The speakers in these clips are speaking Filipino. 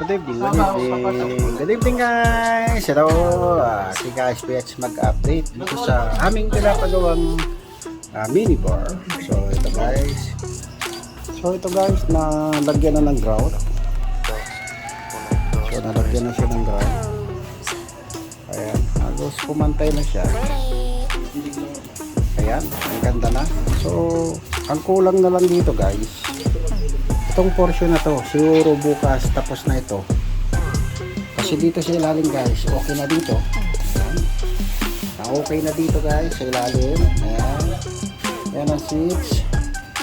Good evening, good evening. Good evening guys. Hello. Uh, si guys PH mag-update dito sa aming pinapagawang uh, mini bar. So ito guys. So ito guys na lagyan na ng grout. So nalagyan na siya ng grout. Ayan. Halos pumantay na siya. Ayan. Ang ganda na. So ang kulang na lang dito guys itong portion na to siguro bukas tapos na ito. Kasi dito sa ilalim guys okay na dito. Ayan. Ah, okay na dito guys sa ilalim. Ayan. Ayan ang switch.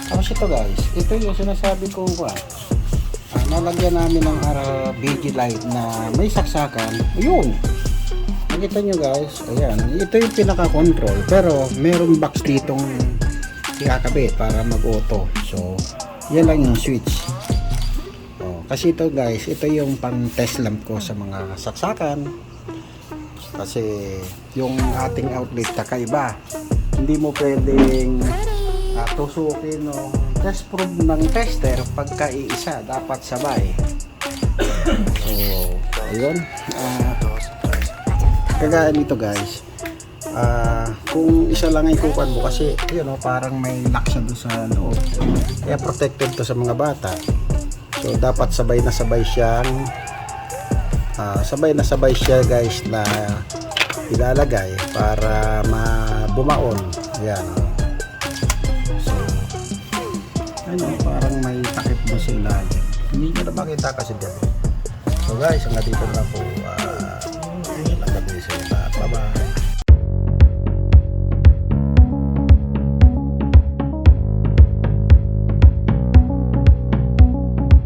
Tapos ito guys ito yung sinasabi kong uh, ah, nalagyan namin ng uh, BG light na may saksakan. Yun nakita nyo guys ayan. Ito yung pinaka control pero meron box ditong ikakabit para mag auto so yan lang yung switch. Oh, kasi ito guys ito yung pang test lamp ko sa mga saksakan. Kasi yung ating outlet kakaiba. Hindi mo pwedeng uh, tusukin ng test probe ng tester pagka iisa dapat sabay. So ayun. Uh, kagaya nito guys ah kung isa lang ay kukuhan mo kasi yun know, parang may lock siya doon sa loob. Kaya protected to sa mga bata. So dapat sabay na sabay siyang ah, sabay na sabay siya guys na ilalagay para mabumaon. Yan so ano parang may takip mo sa ilalim. Hindi nyo na makita kasi dyan. So guys hanggang dito na po uh,